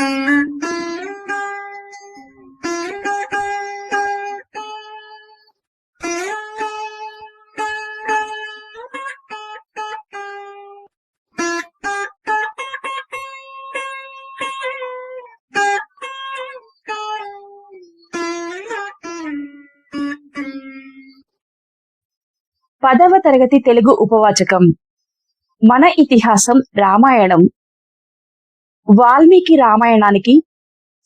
పదవ తరగతి తెలుగు ఉపవాచకం. మన ఇతిహాసం రామాయణం. వాల్మీకి రామాయణానికి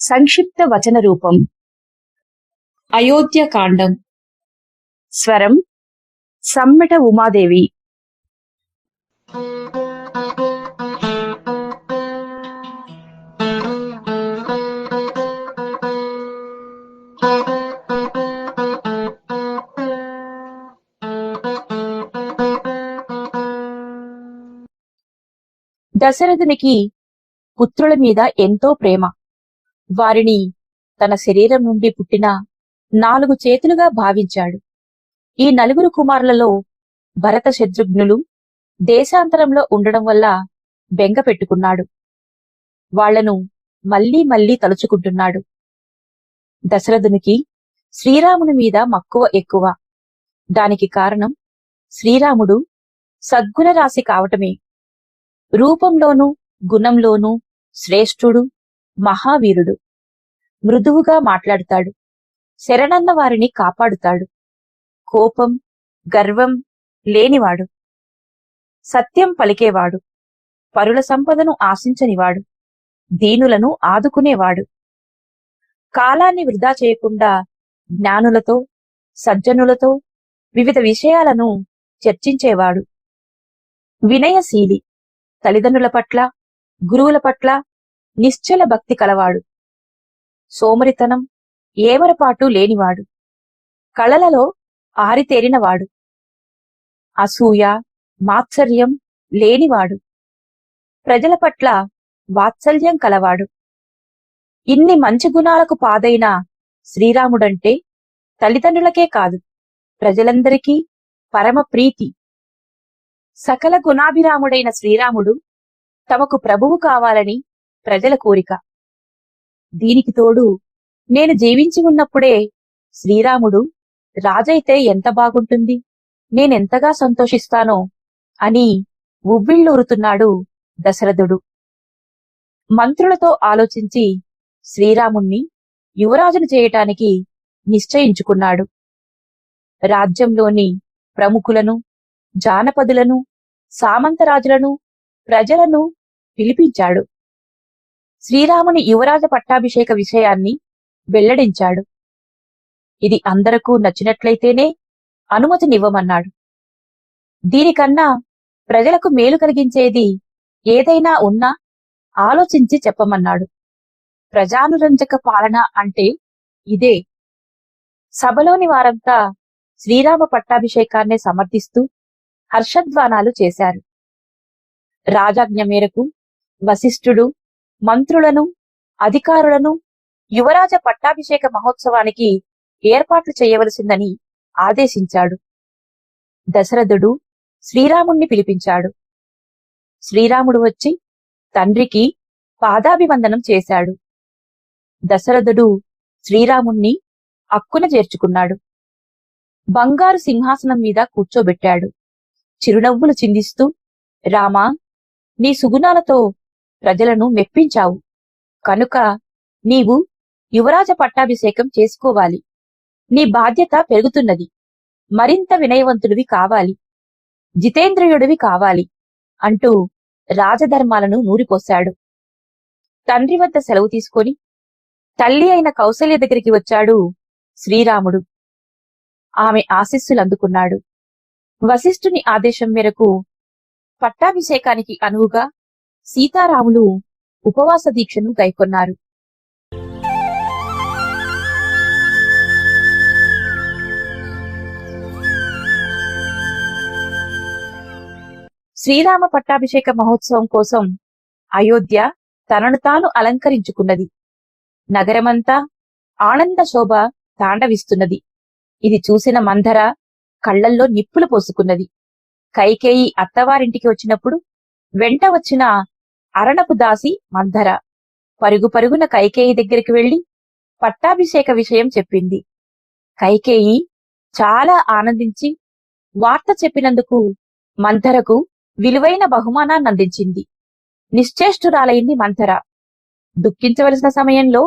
సంక్షిప్త వచన రూపం. అయోధ్య కాండం స్వరం సమ్మెట ఉమాదేవి. దశరథునికి పుత్రుల మీద ఎంతో ప్రేమ. వారిని తన శరీరం నుండి పుట్టిన నాలుగు చేతులుగా భావించాడు. ఈ నలుగురు కుమారులలో భరత శత్రుఘ్నులు దేశాంతరంలో ఉండడం వల్ల బెంగ పెట్టుకున్నాడు. వాళ్ళను మళ్ళీ మళ్ళీ తలుచుకుంటున్నాడు. దశరథునికి శ్రీరాముని మీద మక్కువ ఎక్కువ. దానికి కారణం శ్రీరాముడు సద్గుణ రాశి కావటమే. రూపంలోనూ గుణంలోనూ శ్రేష్ఠుడు మహావీరుడు. మృదువుగా మాట్లాడుతాడు. శరణన్న వారిని కాపాడుతాడు. కోపం గర్వం లేనివాడు. సత్యం పలికేవాడు. పరుల సంపదను ఆశించనివాడు. దీనులను ఆదుకునేవాడు. కాలాన్ని వృధా చేయకుండా జ్ఞానులతో సజ్జనులతో వివిధ విషయాలను చర్చించేవాడు. వినయశీలి తల్లిదండ్రుల పట్ల గురువుల పట్ల నిశ్చల భక్తి కలవాడు. సోమరితనం ఏమరపాటు లేనివాడు. కళలలో ఆరితేరినవాడు. అసూయ మాత్సర్యం లేనివాడు. ప్రజల పట్ల వాత్సల్యం కలవాడు. ఇన్ని మంచి గుణాలకు పాదైన శ్రీరాముడంటే తల్లిదండ్రులకే కాదు ప్రజలందరికీ పరమ ప్రీతి. సకల గుణాభిరాముడైన శ్రీరాముడు తమకు ప్రభువు కావాలని ప్రజల కోరిక. దీనికి తోడు నేను జీవించి ఉన్నప్పుడే శ్రీరాముడు రాజైతే ఎంత బాగుంటుంది నేనెంతగా సంతోషిస్తానో అని ఉవ్విళ్ళూరుతున్నాడు దశరథుడు. మంత్రులతో ఆలోచించి శ్రీరాముణ్ణి యువరాజును చేయటానికి నిశ్చయించుకున్నాడు. రాజ్యంలోని ప్రముఖులను జానపదులను సామంతరాజులను ప్రజలను పిలిపించాడు. శ్రీరాముని యువరాజ పట్టాభిషేక విషయాన్ని వెల్లడించాడు. ఇది అందరకు నచ్చినట్లయితేనే అనుమతినివ్వమన్నాడు. దీనికన్నా ప్రజలకు మేలు కలిగించేది ఏదైనా ఉన్నా ఆలోచించి చెప్పమన్నాడు. ప్రజానురంజక పాలన అంటే ఇదే. సభలోని వారంతా శ్రీరామ పట్టాభిషేకాన్ని సమర్థిస్తూ హర్షధ్వానాలు చేశారు. రాజాజ్ఞ మేరకు వశిష్ఠుడు మంత్రులను అధికారులను యువరాజ పట్టాభిషేక మహోత్సవానికి ఏర్పాట్లు చేయవలసిందని ఆదేశించాడు. దశరథుడు శ్రీరాముణ్ణి పిలిపించాడు. శ్రీరాముడు వచ్చి తండ్రికి పాదాభివందనం చేశాడు. దశరథుడు శ్రీరాముణ్ణి అక్కున చేర్చుకున్నాడు. బంగారు సింహాసనం మీద కూర్చోబెట్టాడు. చిరునవ్వులు చిందిస్తూ రామా నీ సుగుణాలతో ప్రజలను మెప్పించావు. కనుక నీవు యువరాజ పట్టాభిషేకం చేసుకోవాలి. నీ బాధ్యత పెరుగుతున్నది. మరింత వినయవంతుడివి కావాలి. జితేంద్రియుడివి కావాలి అంటూ రాజధర్మాలను నూరిపోశాడు. తండ్రి వద్ద సెలవు తీసుకొని తల్లి అయిన కౌసల్య దగ్గరికి వచ్చాడు శ్రీరాముడు. ఆమె ఆశీస్సులు అందుకున్నాడు. వశిష్ఠుని ఆదేశం మేరకు పట్టాభిషేకానికి అనువుగా సీతారాములు ఉపవాస దీక్షను గైకొన్నారు శ్రీరామ పట్టాభిషేక మహోత్సవం కోసం అయోధ్య తనను తాను అలంకరించుకున్నది. నగరమంతా ఆనంద శోభ తాండవిస్తున్నది. ఇది చూసిన మంధర కళ్ళల్లో నిప్పులు పోసుకున్నది. కైకేయి అత్తవారింటికి వచ్చినప్పుడు వెంట వచ్చిన అరణపు దాసి మంధర పరుగు పరుగున కైకేయి దగ్గరికి వెళ్ళి పట్టాభిషేక విషయం చెప్పింది. కైకేయి చాలా ఆనందించి వార్త చెప్పినందుకు మంథరకు విలువైన బహుమానాన్ని అందించింది. నిశ్చేష్టురాలైంది మంథర దుఃఖించవలసిన సమయంలో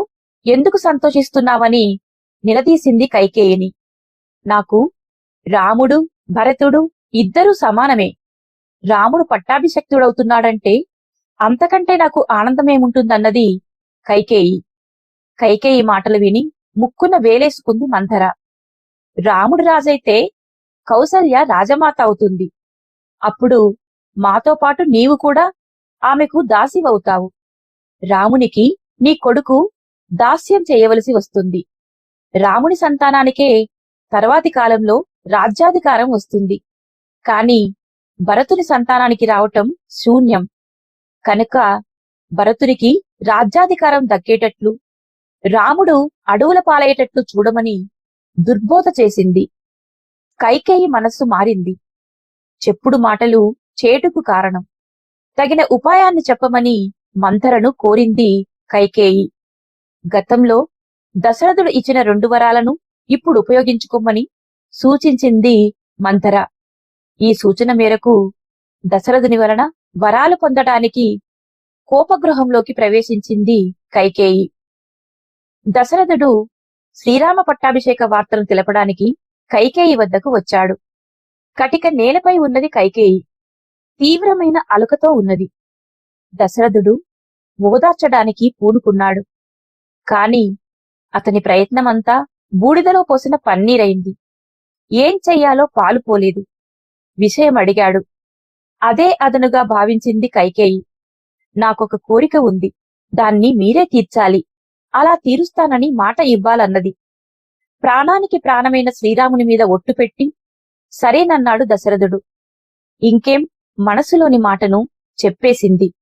ఎందుకు సంతోషిస్తున్నావని నిలదీసింది కైకేయిని. నాకు రాముడు భరతుడు ఇద్దరూ సమానమే. రాముడు పట్టాభిషక్తుడవుతున్నాడంటే అంతకంటే నాకు ఆనందమేముంటుందన్నది కైకేయి. కైకేయి మాటలు విని ముక్కున వేలేసుకుంది మంథర రాముడు రాజైతే కౌసల్య రాజమాత అవుతుంది. అప్పుడు మాతో పాటు నీవు కూడా ఆమెకు దాసివవుతావు. రామునికి నీ కొడుకు దాస్యం చేయవలసి వస్తుంది. రాముని సంతానానికే తర్వాతి కాలంలో రాజ్యాధికారం వస్తుంది. కాని భరతుని సంతానానికి రావటం శూన్యం. కనుక భరతునికి రాజ్యాధికారం దక్కేటట్లు రాముడు అడవుల పాలయ్యేటట్లు చూడమని దుర్బోధ చేసింది. కైకేయి మనస్సు మారింది. చెప్పుడు మాటలు చేటుకు కారణం. తగిన ఉపాయాన్ని చెప్పమని మంథరను కోరింది కైకేయి. గతంలో దశరథుడు ఇచ్చిన రెండు వరాలను ఇప్పుడు ఉపయోగించుకోమని సూచించింది మంథర. ఈ సూచన మేరకు దశరథుని వలన వరాలు పొందటానికి కోపగృహంలోకి ప్రవేశించింది కైకేయి. దశరథుడు శ్రీరామ పట్టాభిషేక వార్తను తెలపడానికి కైకేయి వద్దకు వచ్చాడు. కటిక నేలపై ఉన్నది కైకేయి. తీవ్రమైన అలుకతో ఉన్నది. దశరథుడు ఓదార్చడానికి పూనుకున్నాడు. కాని అతని ప్రయత్నమంతా బూడిదలో పోసిన పన్నీరైంది. ఏం చెయ్యాలో పాలుపోలేదు విషయం అడిగాడు. అదే అదనుగా భావించింది కైకేయి. నాకొక కోరిక ఉంది. దాన్ని మీరే తీర్చాలి. అలా తీరుస్తానని మాట ఇవ్వాలన్నది. ప్రాణానికి ప్రాణమైన శ్రీరాముని మీద ఒట్టు పెట్టి సరేనన్నాడు దశరథుడు. ఇంకేం? మనసులోని మాటను చెప్పేసింది.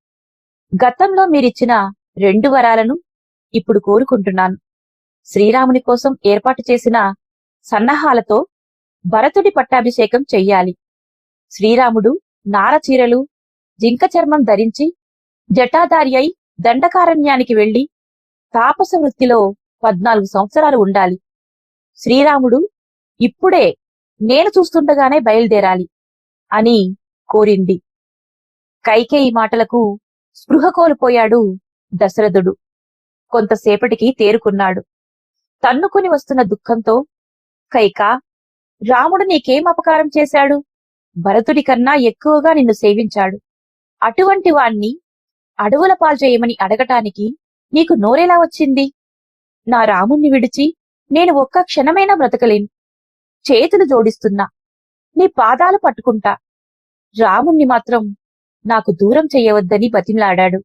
గతంలో మీరిచ్చిన రెండు వరాలను ఇప్పుడు కోరుకుంటున్నాను. శ్రీరాముని కోసం ఏర్పాటు చేసిన సన్నాహాలతో భరతుడి పట్టాభిషేకం చెయ్యాలి. శ్రీరాముడు నారచీరలు జింక చర్మం ధరించి జటాధారి అయి దండకారణ్యానికి వెళ్ళి తాపస వృత్తిలో పద్నాలుగు సంవత్సరాలు ఉండాలి. శ్రీరాముడు ఇప్పుడే నేను చూస్తుండగానే బయలుదేరాలి అని కోరింది. కైకేయి మాటలకు స్పృహ కోల్పోయాడు దశరథుడు. కొంతసేపటికి తేరుకున్నాడు. తన్నుకుని వస్తున్న దుఃఖంతో కైకా రాముడు నీకేం అపకారం చేశాడు? భరతుడి కన్నా ఎక్కువగా నిన్ను సేవించాడు. అటువంటి వాణ్ణి అడవుల పాల్చేయమని అడగటానికి నీకు నోరెలా వచ్చింది? నా రాముణ్ణి విడిచి నేను ఒక్క క్షణమైనా బ్రతకలేను. చేతులు జోడిస్తున్నా. నీ పాదాలు పట్టుకుంటా. రాముణ్ణి మాత్రం నాకు దూరం చెయ్యవద్దని బతిమలాడాడు.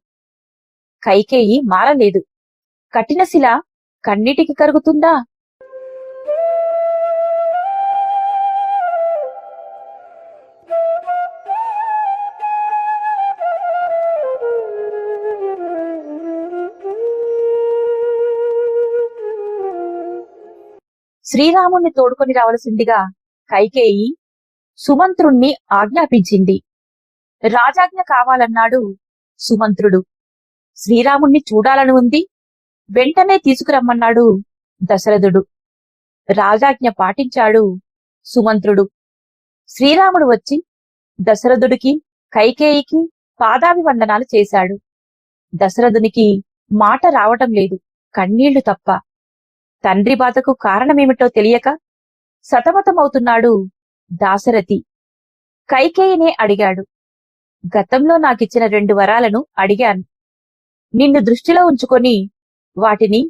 కైకేయి మారలేదు. కఠిన శిల కన్నిటికి కరుగుతుందా? శ్రీరాముణ్ణి తోడుకొని రావలసిందిగా కైకేయి సుమంత్రుణ్ణి ఆజ్ఞాపించింది. రాజాజ్ఞ కావాలన్నాడు సుమంత్రుడు. శ్రీరాముణ్ణి చూడాలని ఉంది. వెంటనే తీసుకురమ్మన్నాడు దశరథుడు. రాజాజ్ఞ పాటించాడు సుమంత్రుడు. శ్రీరాముడు వచ్చి దశరథుడికి కైకేయికి పాదాభివందనాలు చేశాడు. దశరథునికి మాట రావటం లేదు. కన్నీళ్ళు తప్ప తండ్రి బాధకు కారణమేమిటో తెలియక సతమతమవుతున్నాడు దాశరథి. కైకేయినే అడిగాడు. గతంలో నాకిచ్చిన రెండు వరాలను అడిగాను. నిన్ను దృష్టిలో ఉంచుకొని వాటిని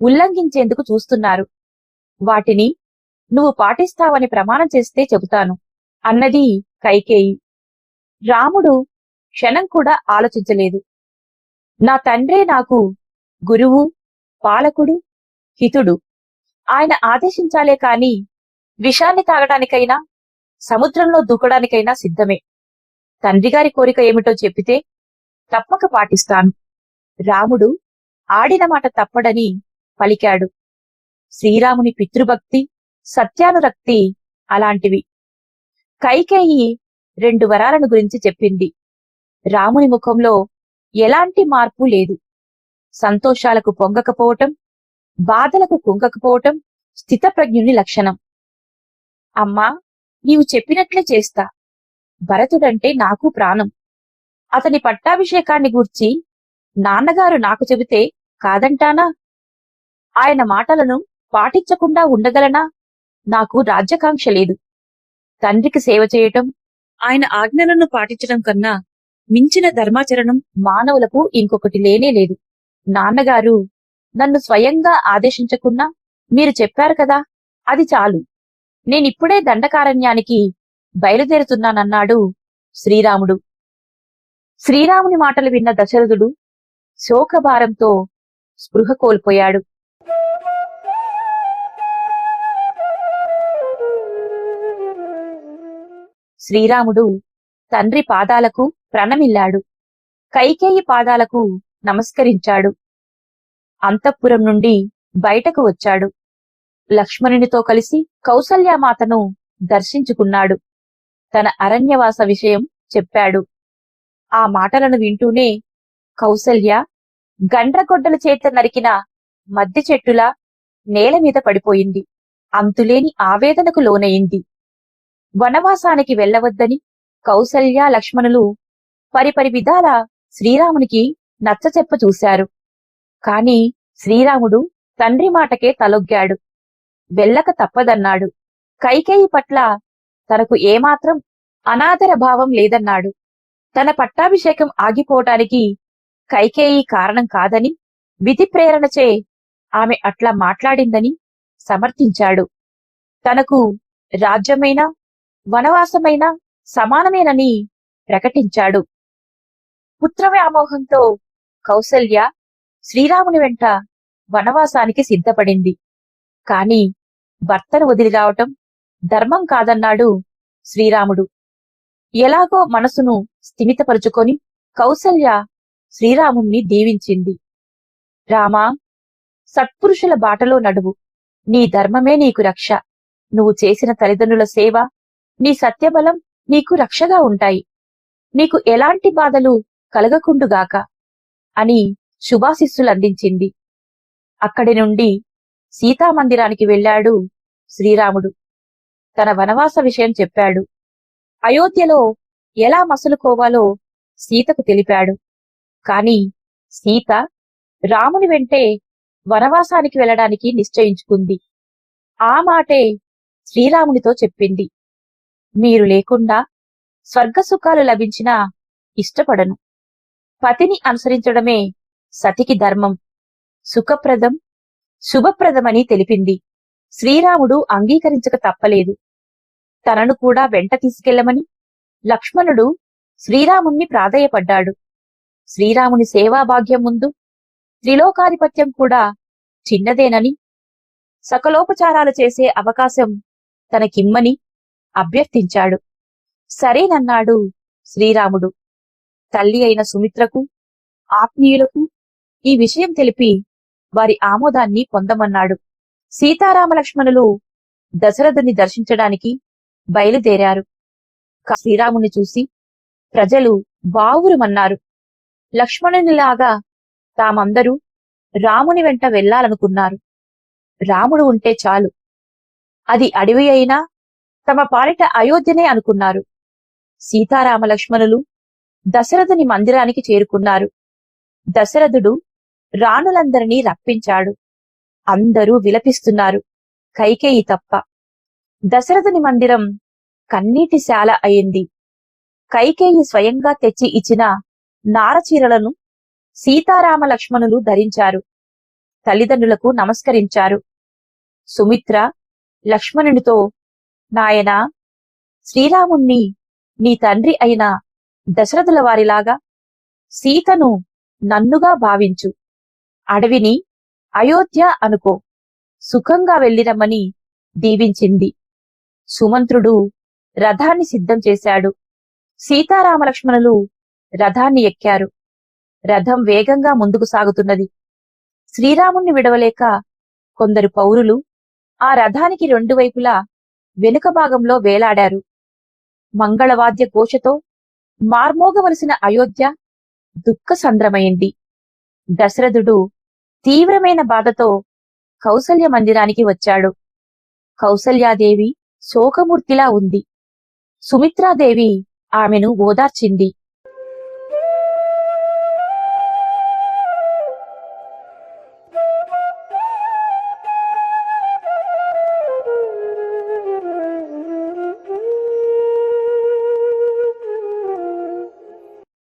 ఉల్లంఘించేందుకు చూస్తున్నారు. వాటిని నువ్వు పాటిస్తావని ప్రమాణం చేస్తే చెబుతాను అన్నది కైకేయి. రాముడు క్షణం కూడా ఆలోచించలేదు. నా తండ్రే నాకు గురువు పాలకుడు హితుడు. ఆయన ఆదేశించాలే కాని విషాన్ని తాగడానికైనా సముద్రంలో దూకడానికైనా సిద్ధమే. తండ్రిగారి కోరిక ఏమిటో చెప్పితే తప్పక పాటిస్తాను. రాముడు ఆడిన మాట తప్పడని పలికాడు. శ్రీరాముని పితృభక్తి సత్యానురక్తి అలాంటివి. కైకేయి రెండు వరాలను గురించి చెప్పింది. రాముని ముఖంలో ఎలాంటి మార్పు లేదు. సంతోషాలకు పొంగకపోవటం బాధలకు కుంగకపోవటం స్థితప్రజ్ఞుని లక్షణం. అమ్మా నీవు చెప్పినట్లే చేస్తా. భరతుడంటే నాకు ప్రాణం. అతని పట్టాభిషేకాన్ని గూర్చి నాన్నగారు నాకు చెబితే కాదంటానా? ఆయన మాటలను పాటించకుండా ఉండగలనా? నాకు రాజ్యకాంక్ష లేదు. తండ్రికి సేవ చేయటం ఆయన ఆజ్ఞలను పాటించడం కన్నా మించిన ధర్మాచరణం మానవులకు ఇంకొకటి లేనే లేదు. నాన్నగారు నన్ను స్వయంగా ఆదేశించకున్నా మీరు చెప్పారు కదా అది చాలు. నేనిప్పుడే దండకారణ్యానికి బయలుదేరుతున్నానన్నాడు శ్రీరాముడు. శ్రీరాముని మాటలు విన్న దశరథుడు శోకభారంతో స్పృహ కోల్పోయాడు. శ్రీరాముడు తండ్రి పాదాలకు ప్రణమిల్లాడు. కైకేయి పాదాలకు నమస్కరించాడు. అంతఃపురం నుండి బయటకు వచ్చాడు. లక్ష్మణునితో కలిసి కౌసల్యామాతను దర్శించుకున్నాడు. తన అరణ్యవాస విషయం చెప్పాడు. ఆ మాటలను వింటూనే కౌసల్య గండ్రగొడ్డల చేత నరికిన మద్దె చెట్టులా నేల మీద పడిపోయింది. అంతులేని ఆవేదనకు లోనయింది వనవాసానికి వెళ్ళవద్దని కౌసల్య లక్ష్మణులు పరిపరి విధాల శ్రీరామునికి నచ్చచెప్ప చూశారు. కాని శ్రీరాముడు తండ్రి మాటకే తలొగ్గాడు. వెళ్ళక తప్పదన్నాడు. కైకేయి పట్ల తనకు ఏమాత్రం అనాదర భావం లేదన్నాడు. తన పట్టాభిషేకం ఆగిపోవటానికి కైకేయి కారణం కాదని విధి ప్రేరణచే ఆమె అట్లా మాట్లాడిందని సమర్థించాడు. తనకు రాజ్యమైనా వనవాసమైనా సమానమేనని ప్రకటించాడు. పుత్రవ్యామోహంతో కౌసల్య శ్రీరాముని వెంట వనవాసానికి సిద్ధపడింది. కాని భర్తను వదిలి రావటం ధర్మం కాదన్నాడు శ్రీరాముడు. ఎలాగో మనసును స్థిమితపరుచుకొని కౌసల్య శ్రీరాముణ్ణి దీవించింది. రామా సత్పురుషుల బాటలో నడువు. నీ ధర్మమే నీకు రక్ష. నువ్వు చేసిన తల్లిదండ్రుల సేవ నీ సత్యబలం నీకు రక్షగా ఉంటాయి. నీకు ఎలాంటి బాధలు కలగకుండుగాక అని శుభాశిస్సులందించింది. అక్కడి నుండి సీతామందిరానికి వెళ్ళాడు శ్రీరాముడు. తన వనవాస విషయం చెప్పాడు. అయోధ్యలో ఎలా మసలుకోవాలో సీతకు తెలిపాడు. కాని సీత రాముని వెంటే వనవాసానికి వెళ్ళడానికి నిశ్చయించుకుంది. ఆ మాటే శ్రీరామునితో చెప్పింది. మీరు లేకుండా స్వర్గసుఖాలు లభించినా ఇష్టపడను. పతిని అనుసరించడమే సతికి ధర్మం. సుఖప్రదం శుభప్రదమని తెలిపింది. శ్రీరాముడు అంగీకరించక తప్పలేదు. తనను కూడా వెంట తీసుకెళ్ళమని లక్ష్మణుడు శ్రీరాముణ్ణి ప్రాధేయపడ్డాడు. శ్రీరాముని సేవాభాగ్యం ముందు త్రిలోకాధిపత్యం కూడా చిన్నదేనని సకలోపచారాలు చేసే అవకాశం తనకిమ్మని అభ్యర్థించాడు. సరేనన్నాడు శ్రీరాముడు. తల్లి అయిన సుమిత్రకు ఆత్మీయులకు ఈ విషయం తెలిపి వారి ఆమోదాన్ని పొందమన్నాడు. సీతారామలక్ష్మణులు దశరథుని దర్శించడానికి బయలుదేరారు. శ్రీరాముని చూసి ప్రజలు బావురుమన్నారు. లక్ష్మణునిలాగా తామందరూ రాముని వెంట వెళ్ళాలనుకున్నారు రాముడు ఉంటే చాలు. అది అడవి అయినా తమ పాలిట అయోధ్యనే అనుకున్నారు. సీతారామ లక్ష్మణులు దశరథుని మందిరానికి చేరుకున్నారు. దశరథుడు రాణులందరినీ రప్పించాడు. అందరూ విలపిస్తున్నారు. కైకేయి తప్ప. దశరథుని మందిరం కన్నీటి శాల అయింది. కైకేయి స్వయంగా తెచ్చి ఇచ్చిన నారచీరలను సీతారామ లక్ష్మణులు ధరించారు. తల్లిదండ్రులకు నమస్కరించారు. సుమిత్ర లక్ష్మణునితో నాయనా శ్రీరాముణ్ణి నీ తండ్రి అయిన దశరథుల వారిలాగా సీతను నన్నుగా భావించు. అడవిని అయోధ్య అనుకో. సుఖంగా వెళ్ళిరమ్మని దీవించింది. సుమంత్రుడు రథాన్ని సిద్ధం చేశాడు. సీతారామలక్ష్మణులు రథాన్ని ఎక్కారు. రథం వేగంగా ముందుకు సాగుతున్నది. శ్రీరాముణ్ణి విడవలేక కొందరు పౌరులు ఆ రథానికి రెండు వైపులా వెనుక భాగంలో వేలాడారు. మంగళవాద్య ఘోషతో మార్మోగవలసిన అయోధ్య దుఃఖ సంద్రమైంది దశరథుడు తీవ్రమైన బాధతో కౌసల్య మందిరానికి వచ్చాడు. కౌసల్యాదేవి శోకమూర్తిలా ఉంది. సుమిత్రాదేవి ఆమెను ఓదార్చింది.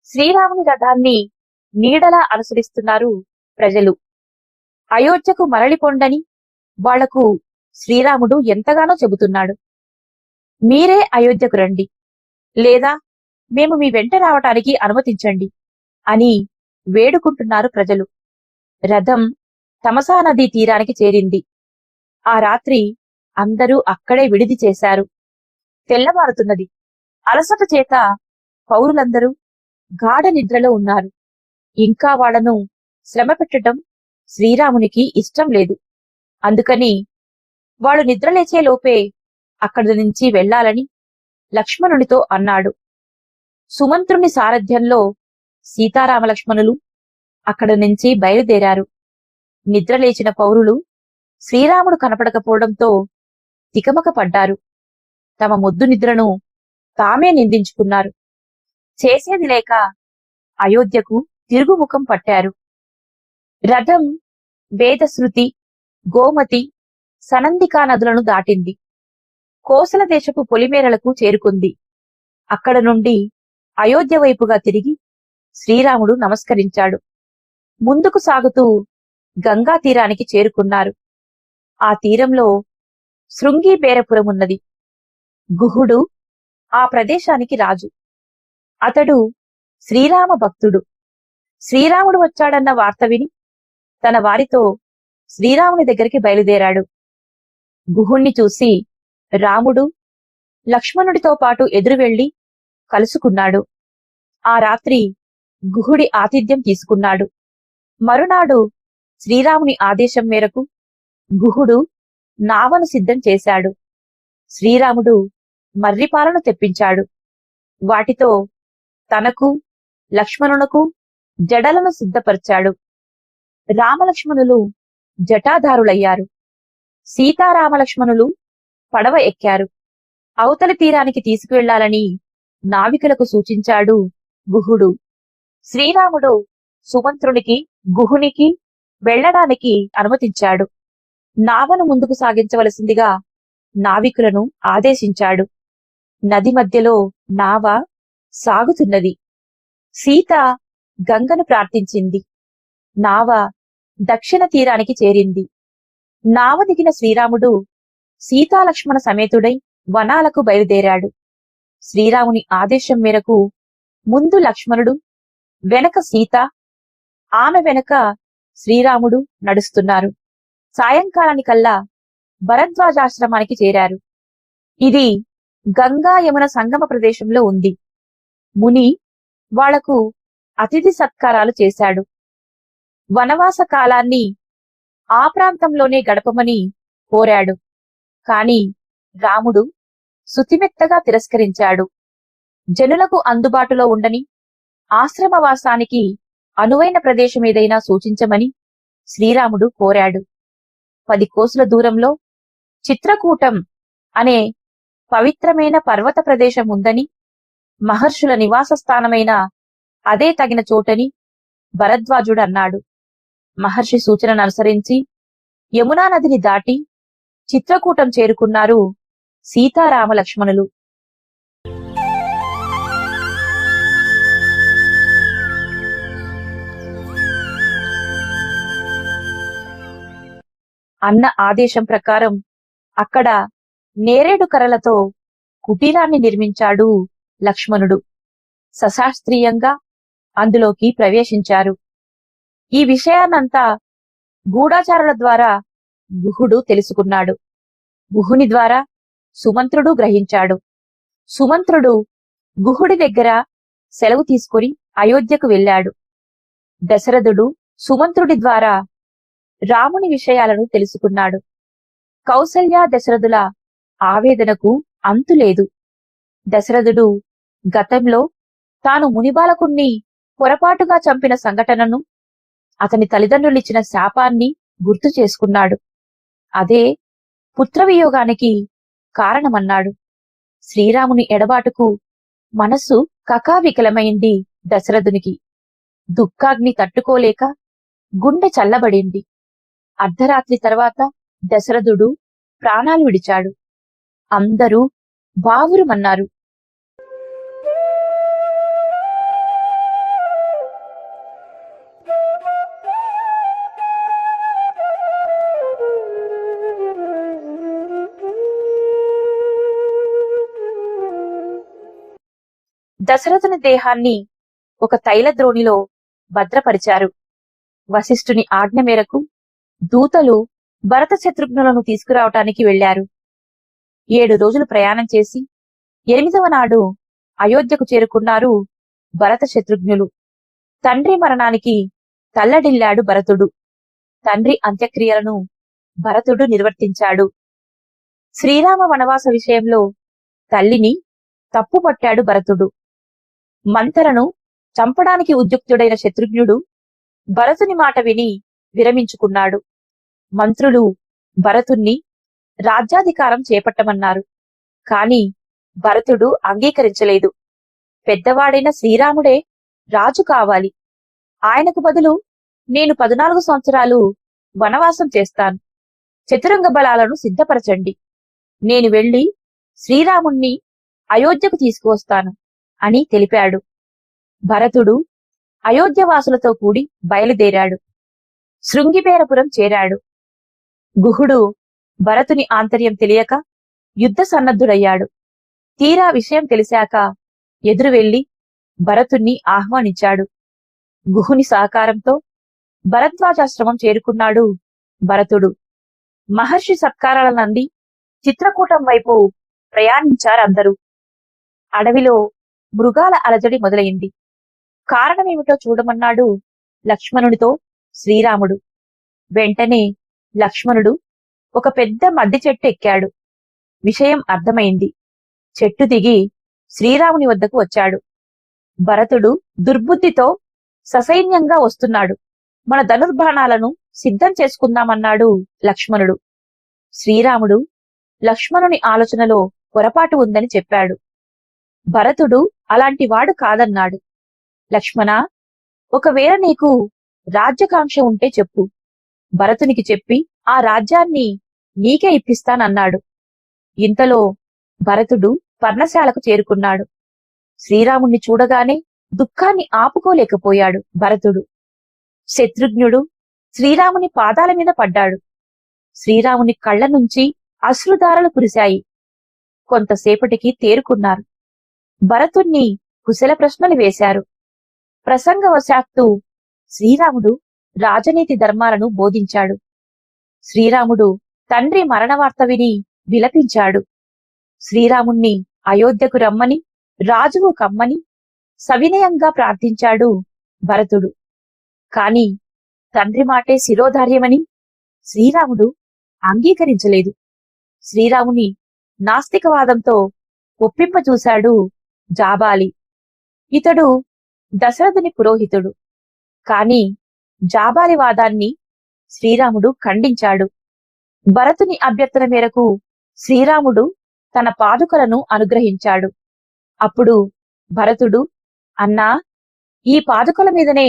శ్రీరాముని రథాన్ని నీడలా అనుసరిస్తున్నారు ప్రజలు. అయోధ్యకు మరలిపొండని వాళ్ళకు శ్రీరాముడు ఎంతగానో చెబుతున్నాడు. మీరే అయోధ్యకు రండి. లేదా మేము మీ వెంట రావటానికి అనుమతించండి అని వేడుకుంటున్నారు ప్రజలు. రథం తమసా నదీ తీరానికి చేరింది. ఆ రాత్రి అందరూ అక్కడే విడిది చేశారు. తెల్లవారుతున్నది. అలసట చేత పౌరులందరూ గాఢ నిద్రలో ఉన్నారు. ఇంకా వాళ్ళను శ్రమ పెట్టడం శ్రీరామునికి ఇష్టం లేదు. అందుకని వాడు నిద్రలేచే లోపే అక్కడి నుంచి వెళ్ళాలని లక్ష్మణునితో అన్నాడు. సుమంత్రుని సారథ్యంలో సీతారామ లక్ష్మణులు అక్కడి నుంచి బయలుదేరారు. నిద్రలేచిన పౌరులు శ్రీరాముడు కనపడకపోవడంతో తికమక పడ్డారు తమ మొద్దు నిద్రను తామే నిందించుకున్నారు. చేసేది లేక అయోధ్యకు తిరుగుముఖం పట్టారు. రథం వేదశృతి గోమతి సనందికా నదులను దాటింది. కోసల దేశపు పొలిమేరలకు చేరుకుంది. అక్కడ నుండి అయోధ్య వైపుగా తిరిగి శ్రీరాముడు నమస్కరించాడు. ముందుకు సాగుతూ గంగా తీరానికి చేరుకున్నారు. ఆ తీరంలో శృంగి బేరపురం ఉన్నది. గుహుడు ఆ ప్రదేశానికి రాజు. అతడు శ్రీరామ భక్తుడు. శ్రీరాముడు వచ్చాడన్న వార్త విని తన వారితో శ్రీరాముని దగ్గరికి బయలుదేరాడు. గుహుణ్ణి చూసి రాముడు లక్ష్మణుడితో పాటు ఎదురు వెళ్ళి కలుసుకున్నాడు. ఆ రాత్రి గుహుడి ఆతిథ్యం తీసుకున్నాడు. మరునాడు శ్రీరాముని ఆదేశం మేరకు గుహుడు నావను సిద్ధం చేశాడు. శ్రీరాముడు మర్రిపాలను తెప్పించాడు. వాటితో తనకు లక్ష్మణునకు జడలను సిద్ధపరిచాడు. రామలక్ష్మణులు జటాధారులయ్యారు. సీతారామలక్ష్మణులు పడవ ఎక్కారు. అవతలి తీరానికి తీసుకువెళ్ళాలని నావికులకు సూచించాడు గుహుడు. శ్రీరాముడు సుమంత్రునికి గుహునికి వెళ్ళడానికి అనుమతించాడు. నావను ముందుకు సాగించవలసిందిగా నావికులను ఆదేశించాడు. నది మధ్యలో నావ సాగుతున్నది. సీత గంగను ప్రార్థించింది. నావ దక్షిణ తీరానికి చేరింది. నావ దిగిన శ్రీరాముడు సీతాలక్ష్మణ సమేతుడై వనాలకు బయలుదేరాడు. శ్రీరాముని ఆదేశం మేరకు ముందు లక్ష్మణుడు వెనక సీత ఆమె వెనక శ్రీరాముడు నడుస్తున్నారు. సాయంకాలానికల్లా భరద్వాజాశ్రమానికి చేరారు. ఇది గంగా యమున సంగమ ప్రదేశంలో ఉంది. ముని వాళ్ళకు అతిథి సత్కారాలు చేశాడు. వనవాస కాలాన్ని ఆ ప్రాంతంలోనే గడపమని కోరాడు. కాని రాముడు శుతిమెత్తగా తిరస్కరించాడు. జనులకు అందుబాటులో ఉండని ఆశ్రమవాసానికి అనువైన ప్రదేశం ఏదైనా సూచించమని శ్రీరాముడు కోరాడు. పది కోసుల దూరంలో చిత్రకూటం అనే పవిత్రమైన పర్వత ప్రదేశం ఉందని మహర్షుల నివాస స్థానమైన అదే తగిన చోటని భరద్వాజుడు అన్నాడు. మహర్షి సూచనను అనుసరించి యమునా నదిని దాటి చిత్రకూటం చేరుకున్నారు సీతారామ లక్ష్మణులు అన్న ఆదేశం ప్రకారం అక్కడ నేరేడు కర్రలతో కుటీరాన్ని నిర్మించాడు లక్ష్మణుడు. సశాస్త్రీయంగా అందులోకి ప్రవేశించారు. ఈ విషయాన్నంతా గూఢాచారుల ద్వారా గుహుడు తెలుసుకున్నాడు. గుహుని ద్వారా సుమంత్రుడు గ్రహించాడు. సుమంత్రుడు గుహుడి దగ్గర సెలవు తీసుకుని అయోధ్యకు వెళ్ళాడు. దశరథుడు సుమంత్రుడి ద్వారా రాముని విషయాలను తెలుసుకున్నాడు. కౌసల్య దశరథుల ఆవేదనకు అంతులేదు దశరథుడు గతంలో తాను మునిబాలకుణ్ణి పొరపాటుగా చంపిన సంఘటనను అతని తల్లిదండ్రులిచ్చిన శాపాన్ని గుర్తు చేసుకున్నాడు. అదే పుత్రవియోగానికి కారణమన్నాడు. శ్రీరాముని ఎడబాటుకు మనస్సు కకావికలమైంది దశరథునికి. దుఃఖాగ్ని తట్టుకోలేక గుండె చల్లబడింది. అర్ధరాత్రి తర్వాత దశరథుడు ప్రాణాలు విడిచాడు. అందరూ బావురుమన్నారు. దశరథుని దేహాన్ని ఒక తైల ద్రోణిలో భద్రపరిచారు. వశిష్ఠుని ఆజ్ఞ మేరకు దూతలు భరత శత్రుఘ్నులను తీసుకురావటానికి వెళ్ళారు ఏడు రోజులు ప్రయాణం చేసి ఎనిమిదవ నాడు అయోధ్యకు చేరుకున్నారు భరత శత్రుఘ్నులు. తండ్రి మరణానికి తల్లడిల్లాడు భరతుడు. తండ్రి అంత్యక్రియలను భరతుడు నిర్వర్తించాడు. శ్రీరామ వనవాస విషయంలో తల్లిని తప్పుపట్టాడు భరతుడు. మంతరను చంపడానికి ఉద్యుక్తుడైన శత్రుఘ్నుడు భరతుని మాట విని విరమించుకున్నాడు. మంత్రులు భరతుణ్ణి రాజ్యాధికారం చేపట్టమన్నారు. కాని భరతుడు అంగీకరించలేదు. పెద్దవాడైన శ్రీరాముడే రాజు కావాలి. ఆయనకు బదులు నేను పద్నాలుగు సంవత్సరాలు వనవాసం చేస్తాను. చతురంగ బలాలను సిద్ధపరచండి. నేను వెళ్ళి శ్రీరాముణ్ణి అయోధ్యకు తీసుకువస్తాను. అని తెలిపాడు. భరతుడు అయోధ్యవాసులతో కూడి బయలుదేరాడు. శృంగిబేరపురం చేరాడు. గుహుడు భరతుని ఆంతర్యం తెలియక యుద్ధ సన్నద్ధుడయ్యాడు. తీరా విషయం తెలిసాక ఎదురు వెళ్ళి భరతుణ్ణి ఆహ్వానించాడు. గుహుని సహకారంతో భరద్వాజాశ్రమం చేరుకున్నాడు భరతుడు. మహర్షి సత్కారాలనంది చిత్రకూటం వైపు ప్రయాణించారందరూ. అడవిలో మృగాల అలజడి మొదలైంది. కారణమేమిటో చూడమన్నాడు లక్ష్మణునితో శ్రీరాముడు. వెంటనే లక్ష్మణుడు ఒక పెద్ద మద్ది చెట్టు ఎక్కాడు. విషయం అర్థమైంది. చెట్టు దిగి శ్రీరాముని వద్దకు వచ్చాడు. భరతుడు దుర్బుద్ధితో ససైన్యంగా వస్తున్నాడు. మన ధనుర్బాణాలను సిద్ధం చేసుకుందామన్నాడు లక్ష్మణుడు. శ్రీరాముడు లక్ష్మణుని ఆలోచనలో పొరపాటు ఉందని చెప్పాడు. భరతుడు అలాంటి వాడు కాదన్నాడు. లక్ష్మణ ఒకవేళ నీకు రాజ్యకాంక్ష ఉంటే చెప్పు. భరతునికి చెప్పి ఆ రాజ్యాన్ని నీకే ఇప్పిస్తానన్నాడు. ఇంతలో భరతుడు పర్ణశాలకు చేరుకున్నాడు. శ్రీరాముణ్ణి చూడగానే దుఃఖాన్ని ఆపుకోలేకపోయాడు భరతుడు. శత్రుఘ్నుడు శ్రీరాముని పాదాల మీద పడ్డాడు. శ్రీరాముని కళ్ళ నుంచి అశ్రుధారలు కురిశాయి. కొంతసేపటికి తేరుకున్నారు. భరతుణ్ణి కుశల ప్రశ్నలు వేశారు. ప్రసంగవశాత్తు శ్రీరాముడు రాజనీతి ధర్మాలను బోధించాడు. శ్రీరాముడు తండ్రి మరణవార్త విని విలపించాడు. శ్రీరాముణ్ణి అయోధ్యకు రమ్మని రాజువు కమ్మని సవినయంగా ప్రార్థించాడు భరతుడు. కాని తండ్రి మాటే శిరోధార్యమని శ్రీరాముడు అంగీకరించలేదు. శ్రీరాముని నాస్తికవాదంతో ఒప్పింపచూశాడు జాబాలి. ఇతడు దశరథుని పురోహితుడు. కాని జాబాలి వాదాన్ని శ్రీరాముడు ఖండించాడు. భరతుని అభ్యర్థన మేరకు శ్రీరాముడు తన పాదుకలను అనుగ్రహించాడు. అప్పుడు భరతుడు అన్నా ఈ పాదుకల మీదనే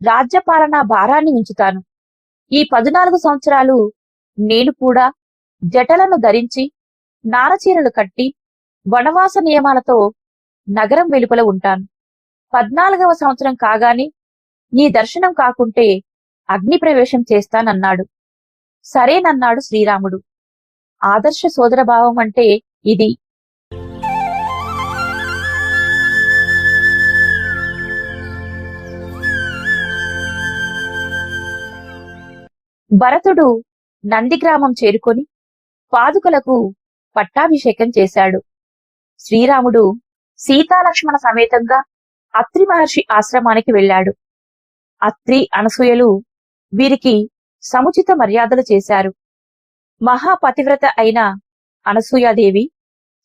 రాజ్యపాలనా భారాన్ని ఉంచుతాను. ఈ పద్నాలుగు సంవత్సరాలు నేను కూడా జటలను ధరించి నారచీరలు కట్టి వనవాస నియమాలతో నగరం వెలుపల ఉంటాను. పద్నాలుగవ సంవత్సరం కాగానే నీ దర్శనం కాకుంటే అగ్ని ప్రవేశం చేస్తానన్నాడు. సరేనన్నాడు శ్రీరాముడు. ఆదర్శ సోదరభావం అంటే ఇది. భరతుడు నందిగ్రామం చేరుకొని పాదుకలకు పట్టాభిషేకం చేశాడు. శ్రీరాముడు సీతాలక్ష్మణ సమేతంగా అత్రి మహర్షి ఆశ్రమానికి వెళ్ళాడు. అత్రి అనసూయలు వీరికి సముచిత మర్యాదలు చేశారు. మహాపతివ్రత అయిన అనసూయాదేవి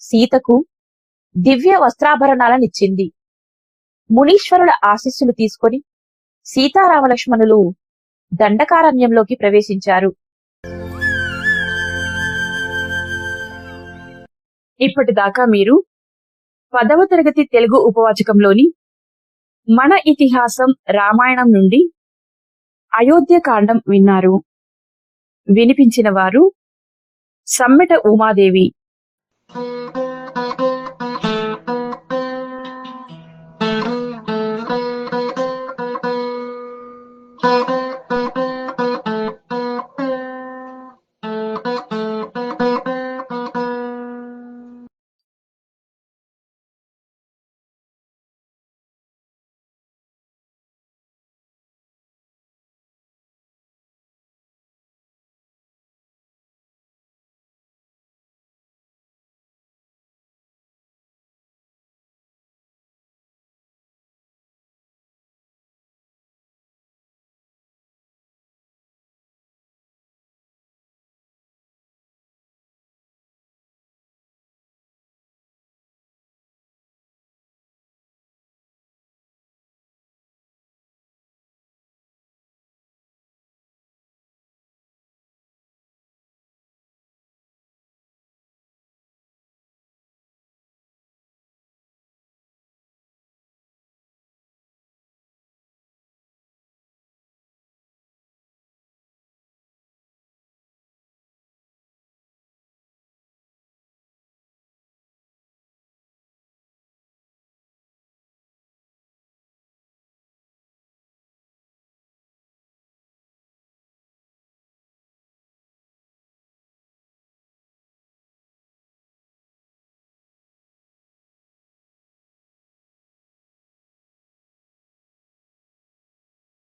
సీతకు దివ్య వస్త్రాభరణాలనిచ్చింది. మునీశ్వరుల ఆశీస్సులు తీసుకొని సీతారామలక్ష్మణులు దండకారణ్యంలోకి ప్రవేశించారు. ఇప్పటిదాకా మీరు పదవ తరగతి తెలుగు ఉపవాచకంలోని మన ఇతిహాసం రామాయణం నుండి అయోధ్య కాండం విన్నారు. వినిపించిన వారు సమ్మెట ఉమాదేవి.